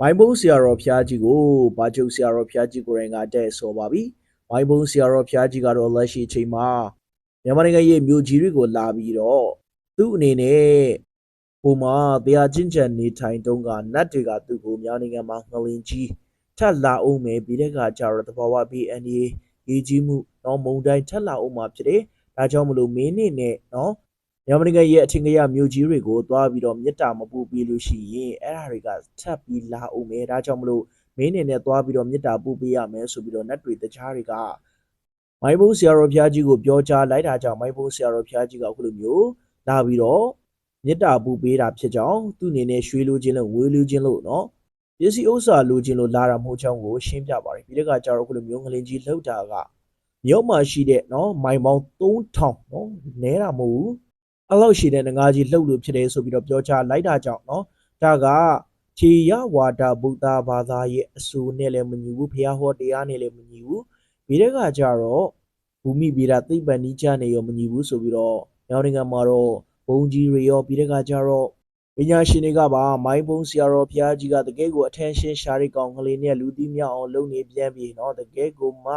မိုင်းဘုံဆရာတော်ဖျားကြီးကိုဘာချုပ်ဆရာတော်ဖျားကြီးကိုယ်တိုင်ကတဲ့ဆိုပါပြီမိုင်းဘုံဆရာတော်ဖျားကြီးကတော့လက်ရှိအချိန်မှာမြန်မာနိုင်ငံရဲ့မြို့ကြီးတွေကိုလာပြီးတော့သူ့အနေနဲ့ဟိုမှာတရားချင်းချန်နေထိုင်တုန်းကနတ်တွေကသူ့ကိုမြန်မာနိုင်ငံမှာငလင်ကြီးထပ်လာအောင်မယ်ပြီးတဲ့အခါကျတော့တဘာဝ BNA ရေးကြီးမှုတော့မုံတိုင်းထပ်လာအောင်မှာဖြစ်တယ်ဒါကြောင့်မလို့မင်းနေနဲ့နော် မြန်မာနိုင်ငံရဲ့အထင်ကရမြို့ကြီးတွေကိုသွားပြီးတော့မြစ်တာမပူပြီးလို့ရှိရင်အဲ့ဒါတွေကထပ်ပြီးလာအောင်မယ်ဒါကြောင့်မလို့မင်းအနေနဲ့သွားပြီးတော့မြစ်တာပူပေးရမယ်ဆိုပြီးတော့နတ်တွေတခြားတွေကမိုင်းဘုံဆရာတော်ဘုရားကြီးကိုပြောကြားလိုက်တာကြောင့်မိုင်းဘုံဆရာတော်ဘုရားကြီးကအခုလိုမျိုးလာပြီးတော့မြစ်တာပူပေးတာဖြစ်ကြောင်းသူ့အနေနဲ့ရွှေလိုခြင်းလို့ဝေလိုခြင်းလို့နော်ပစ္စည်းဥစ္စာလိုခြင်းလို့လာတာမဟုတ်ကြောင်းကိုရှင်းပြပါတယ်ပြီးတဲ့အခါကျတော့အခုလိုမျိုးငလင်ကြီးလှုပ်တာကမြို့မှာရှိတဲ့နော်မိုင်ပေါင်း3000နော်နဲတာမဟုတ်ဘူး အဲ့လောက်ရှိတဲ့ငကားကြီးလှုပ်လို့ဖြစ်တယ်ဆိုပြီးတော့ပြောချလိုက်တာကြောင့်เนาะဒါကခြေရဝါဒဗုဒ္ဓဘာသာရဲ့အဆိုနဲ့လည်းမညီဘူးဘုရားဟောတရားနဲ့လည်းမညီဘူးပြီးတဲ့ကကြတော့ဘူမိဗေဒသိပ္ပံနိကျနဲ့ရောမညီဘူးဆိုပြီးတော့ညောင်နိုင်ငံမှာတော့ဘုံကြီးတွေရောပြီးတဲ့ကကြတော့ပညာရှင်တွေကပါမိုင်းဘုံဆရာတော်ဘုရားကြီးကတကယ်ကို attention ရှာရိကောင်ကလေးနဲ့လူသိမြောက်အောင်လုပ်နေပြန်ပြီเนาะတကယ်ကိုမှ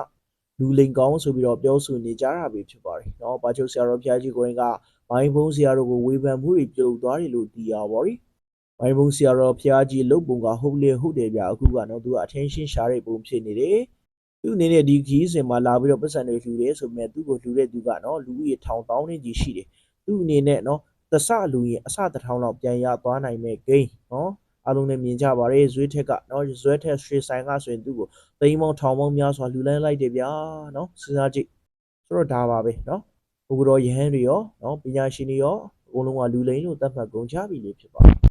လူလိန်ကောင်းဆိုပြီးတော့ပြောဆိုနေကြတာပဲဖြစ်ပါတယ်เนาะဘာချုပ်ဆရာတော်ဘုရားကြီးကိုရင်က မိုင်းဘုံဆရာတော်ကိုဝေဖန်မှုတွေပြုလုပ်သွားတယ်လို့သိရပါပြီ။မိုင်းဘုံဆရာတော်ဖျားကြီးလုတ်ပုံကဟုတ်လေဟုတ်တယ်ဗျာအခုကတော့သူက attention ရှာတဲ့ပုံဖြစ်နေတယ်။သူအနေနဲ့ဒီခီးစင်မှာလာပြီးတော့ပတ်စံတွေလှူတယ်ဆိုပေမဲ့သူ့ကိုလှူတဲ့သူကနော်လူကြီးထောင်တောင်းနေကြီးရှိတယ်။သူ့အနေနဲ့နော်တဆလူရင်အစတစ်ထောင်လောက်ပြန်ရသွားနိုင်မဲ့ဂိမ်းနော်အားလုံးနဲ့မြင်ကြပါရဲ့ဇွေးထက်ကနော်ဇွဲထက်ရွှေဆိုင်ကဆိုရင်သူ့ကိုသိန်းပေါင်းထောင်ပေါင်းများစွာလှူလန်းလိုက်တယ်ဗျာနော်စဉ်းစားကြည့်ဆိုတော့ဒါပါပဲနော် ဘုရားတော်ယဟန်တွေရောနော်ပညာရှင်တွေရောအကုန်လုံးကလူလိန်လို့သတ်မှတ်ကုန်ကြပြီလေဖြစ်ပါတယ်